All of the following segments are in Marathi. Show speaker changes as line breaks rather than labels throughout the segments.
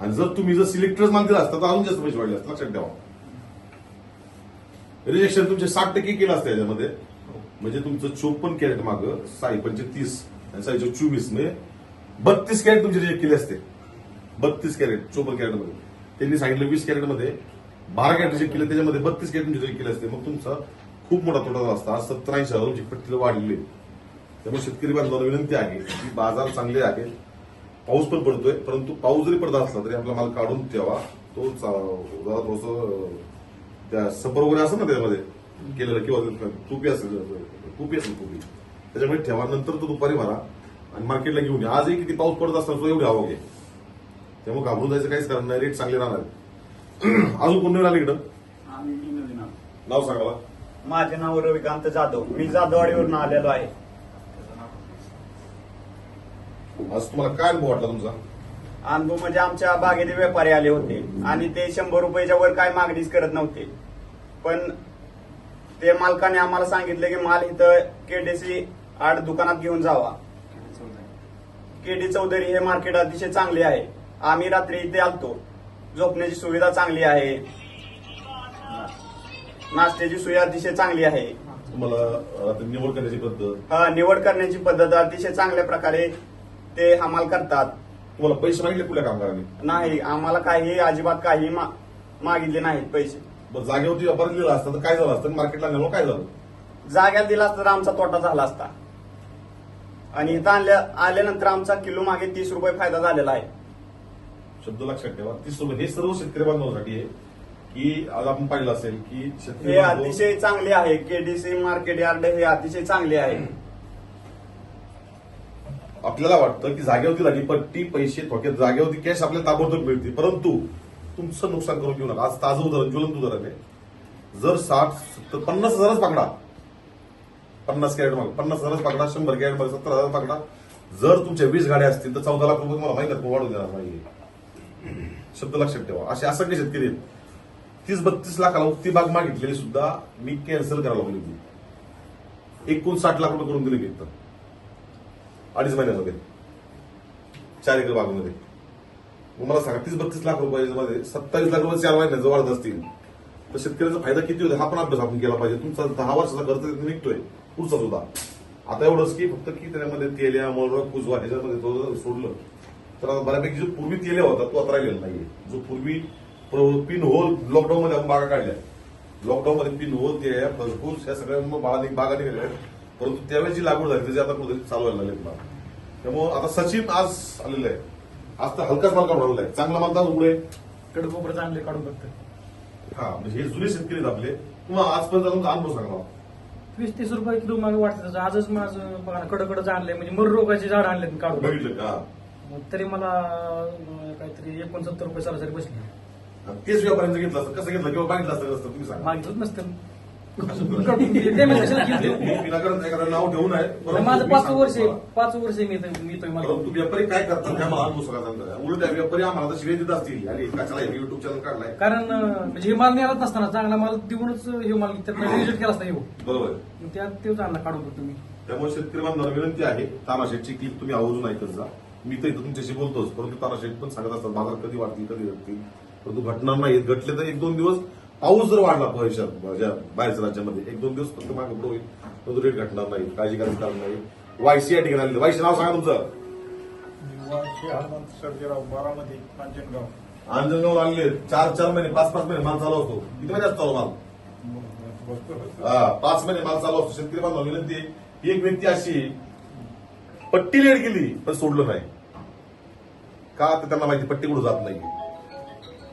आणि जर तुम्ही जर सिलेक्टर्स माल असता तर अजून जास्त पैसे वाढले असतात लक्षात ठेवा. रिजेक्शन तुमचे साठ टक्के केलं असतं याच्यामध्ये. म्हणजे तुमचं चोपन्न कॅरेट मागं साई पंचे तीस आणि साईचे चोवीस म्हणजे बत्तीस कॅरेट तुमचे रिजेक्ट केले असते. बत्तीस कॅरेट चोपन्न कॅरेटमध्ये. त्यांनी सांगितलं वीस कॅरेटमध्ये बारा कॅरेट रिजेक्ट केले त्याच्यामध्ये बत्तीस कॅरेट तुमचे रिजेक्ट केले असते. मग तुमचा खूप मोठा तोटा असता. आज सत्तर ऐंशी हजार तुमची पट्टीला वाढलेली त्यामुळे शेतकरी बांधवांना विनंती आहे की बाजार चांगले आहेत. पाऊस पण पडतोय परंतु पाऊस जरी पडत असला तरी आपला माल काढून ठेवा. तो जरा थोडस त्या सफर वगैरे असं ना त्याच्यामध्ये केलेलं किंवा टोपी असेल टोपी असेल टोपी. त्याच्यामध्ये ठेवा नंतर तो दुपारी भरा आणि मार्केटला घेऊन या. आजही किती पाऊस पडत असताना तो एवढी हवा घे त्यामुळे घाबरून जायचं काहीच कारण नाही रेट चांगले राहणार. अजून कोण आलं इकडं. नाव सांगा.
माझे नाव रविकांत जाधव. मी जाधववाडीवरून आलेलो आहे.
आज तुम्हाला काय अनुभव वाटला तुमचा?
अनुभव म्हणजे आमच्या बागेत व्यापारी आले होते आणि ते शंभर रुपयाच्या वर काय मागणीच करत नव्हते. पण ते मालकाने आम्हाला सांगितलं की माल इथं केडीसी आड दुकानात घेऊन जावा. केडी चौधरी हे मार्केट अतिशय चांगले आहे. आम्ही रात्री इथे आलतो. झोपण्याची सुविधा चांगली आहे. नाश्त्याची सुविधा अतिशय चांगली आहे.
तुम्हाला निवड करण्याची पद्धत?
हा, निवड करण्याची पद्धत अतिशय चांगल्या प्रकारे ते हमाल करतात.
तुम्हाला पैसे मागितले कुठल्या कामगारांनी?
नाही आम्हाला काही अजिबात काही मा- मागितले नाहीत पैसे.
जागेवरती व्यापारी लिहिला असता तर काय झालं असतं? मार्केटला नेलो काय झालं?
जाग्याला दिला असता तर आमचा तोटा झाला असता. आणि इथं आणल्या आल्यानंतर आमचा किलो मागे तीस रुपये फायदा झालेला आहे.
शब्द लक्षात ठेवा. तीस रुपये हे सर्व शेतकरी बांधवांसाठी आहे की आज आपण पाहिलं असेल की शेतकरी
हे
बांधव-
अतिशय चांगले आहे. केडीसी मार्केट यार्ड हे अतिशय चांगले आहे.
आपल्याला वाटतं की जागेवरती लागली पट्टी पैसे थोडक्यात जागेवरती कॅश आपल्याला ताबडतोब मिळते परंतु तुमचं नुकसान करून घेऊ नका. आज ताजं उदाहरण ज्वलंत उदाहरण आहे. जर साठ सत्तर पन्नास हजारच पकडा पन्नास कॅरेट माग पन्नास हजारच पकडा शंभर कॅरेट माग सत्तर हजार पकडा जर तुमच्या वीस गाड्या असतील तर चौदा लाख रुपये मला माहिती आहे वाढून देणार नाही. शब्द लक्षात ठेवा. असे असंख्य शेतकरी आहेत. तीस बत्तीस लाखाला ती बाग मागितलेली सुद्धा मी कॅन्सल करायला लागली होती एकूण साठ लाख रुपये करून दिले की अडीच महिन्यामध्ये. चार एकर बागेमध्ये. मग मला सांगा तीस बत्तीस लाख रुपये सत्तावीस लाख रुपये चार महिन्याचं वाढत असतील. तर शेतकऱ्याचा फायदा किती होतो? हा पण अभ्यास आपण केला पाहिजे. तुमचा दहा वर्षाचा खर्च निघतोय. पुढचा सुद्धा. आता एवढंच की फक्त की त्याच्यामध्ये तेल्या मळ कुजवा ह्याच्यामध्ये तो जर सोडलं तर आता बऱ्यापैकी जो पूर्वी तेल्या होता तो आता राहिलेला नाहीये. जो पूर्वी पिन होल लॉकडाऊन मध्ये आपण बागा काढल्या. लॉकडाऊन मध्ये पिन होल ते फसफूस या सगळ्या मग बागा बागा निघाल्या आहेत. परंतु त्यावेळेस जी लागवड झाली त्याची आता कुठेतरी चालू व्हायला लागले पुन्हा. त्यामुळे आता सचिन आज आलेलं आहे आज तर हलकाच माल काढून आलेला आहे. चांगला माल तर उघडे.
कडकोबर चांगले काढून बघतात.
हा म्हणजे हे जुने शेतकरी आपले. किंवा आजपर्यंत तुमचा अनुभव सांगा.
वीस तीस रुपये किलो मागे वाटतं. आजच माझं बघा कडकडच आणलंय म्हणजे मर रोगाचे झाड आणले काढून.
बघितलं का?
तरी मला काहीतरी एकोणसत्तर रुपये सरासरी बसली.
तेच व्यापाऱ्यांचं घेतलं असतं. कसं घेतलं? किंवा मागितलं असतं? तुम्ही सांगा.
मागितलंच नसतं.
विनाकारण नाव ठेवून आहे
माझं पाच वर्ष आहे पाच वर्ष मी मी
परंतु व्यापारी काय करतात त्या मला अनुभव उलट व्यापारी आम्हाला आता शिवाय देत असतील आणि कशाला युट्यूब चॅनल काढलाय
कारण म्हणजे हे माल मिळालाच नसताना चांगला माल देऊनच हे माल रिजेक्ट केला असता हे
बरोबर त्या
ते त्यात तेच काढून तुम्ही
त्यामुळे शेतकरी बांधवांना विनंती आहे तानाशेटची क्लिप तुम्ही आवर्जून ऐकत जा मी तर इथं तुमच्याशी बोलतोच परंतु तानाशेट पण सांगत असतात बाजार कधी वाढतील कधी घटतील परंतु घटना नाहीत घटले तर एक दोन दिवस पाऊस जर वाढला भविष्यात माझ्या बाहेरच्या राज्यामध्ये एक दोन दिवस फक्त मागे पुढे होईल. परंतु रेट घटणार नाही काळजी करायची कारण नाही. वायसी या ठिकाणी आलेलं. वायसी नाव सांगा तुमचं.
बारामती कांचनगाव
अंजनगाव आणले चार चार महिने पाच पाच महिने माल चालू असतो. किती महिन्यात चालू माल? हा, पाच महिने माल चालू असतो. शेतकरी बांधव विनंती. ही एक व्यक्ती अशी पट्टी लेट गेली पण सोडलं नाही. का तर त्यांना माहिती पट्टी कुठं जात नाही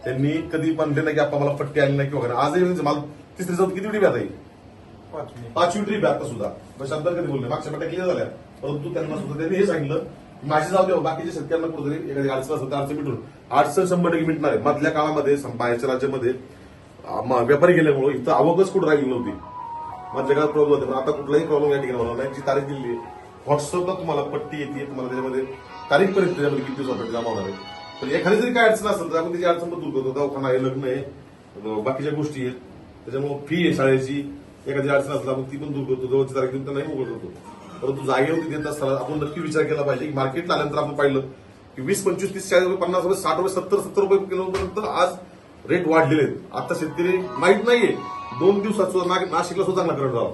त्यांनी कधी म्हणले नाही की आपण मला पट्टी आली नाही किंवा काय. आजही म्हणजे माल तिसरी जाऊन किती ट्रिप आहे?
पाचवी.
ट्रिप आहे आता सुद्धा. शब्दात कधी बोलले मागच्या पट्ट्या क्लिअर झाल्या. परंतु त्यांना सुद्धा त्यांनी हे सांगितलं माझी जाऊ द्या बाकीच्या शेतकऱ्यांना कुठेतरी एखादी अडचण असेल तर अडचण मिटून. अडचण शंभर टक्के मिटणार आहे. मधल्या काळामध्ये बाहेरच्या राज्यामध्ये व्यापारी गेल्यामुळे इथं आवकच कुठं राहिली नव्हती. मधल्या काळात प्रॉब्लेम होते पण आता कुठलाही प्रॉब्लेम या ठिकाणी होणार नाही. जी तारीख दिली आहे. व्हॉट्सअपला तुम्हाला पट्टी येते तुम्हाला त्याच्यामध्ये तारीख पण येते त्याच्यामध्ये किती दिवसासाठी जमा होणार आहे. पण एखादी जरी काय अडचण असेल तर आपण त्याची अडचण पण दूर करतो. दवाखाना आहे लग्न आहे बाकीच्या गोष्टी आहेत. त्याच्यामुळे फी आहे शाळेची. एखादी अडचण असेल आपण ती पण दूर करतो. जवळची तारीख घेऊन त्यांनाही मोकळ करतो. परंतु जागेवरती देत असताना आपण नक्की विचार केला पाहिजे. की मार्केटला आल्यानंतर आपण पाहिलं की वीस पंचवीस तीस चाळीस रुपये पन्नास रुपये साठ रुपये सत्तर सत्तर रुपये किलोपर्यंत आज रेट वाढलेले आहेत. आता शेतकरी माहीत नाहीये. दोन दिवसात सुद्धा नाशिकला सुद्धा चांगला करंट झाला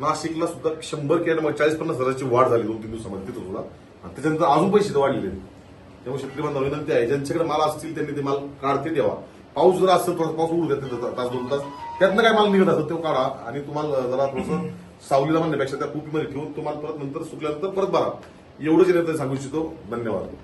नाशिकला सुद्धा शंभर कॅरेट चाळीस पन्नास हजाराची वाढ झाली दोन तीन दिवसामध्ये. तिथं सुद्धा. आणि त्याच्यानंतर अजून पैसे वाढलेले आहेत. त्यामुळे शेतकरी बांधव विनंती आहे ज्यांच्याकडे माल असतील त्यांनी ते माल काढते तेव्हा पाऊस जर असेल थोडा पाऊस उडू द्या तास दोन तास. त्यातनं काय माल निघत असेल तो काढा आणि तुम्हाला जरा थोडंसं सावलीला म्हणण्यापेक्षा त्या कुपीमध्ये ठेवून तुम्हाला परत नंतर सुकल्यानंतर परत भरा. एवढंच येण्याचं सांगू इच्छितो. धन्यवाद.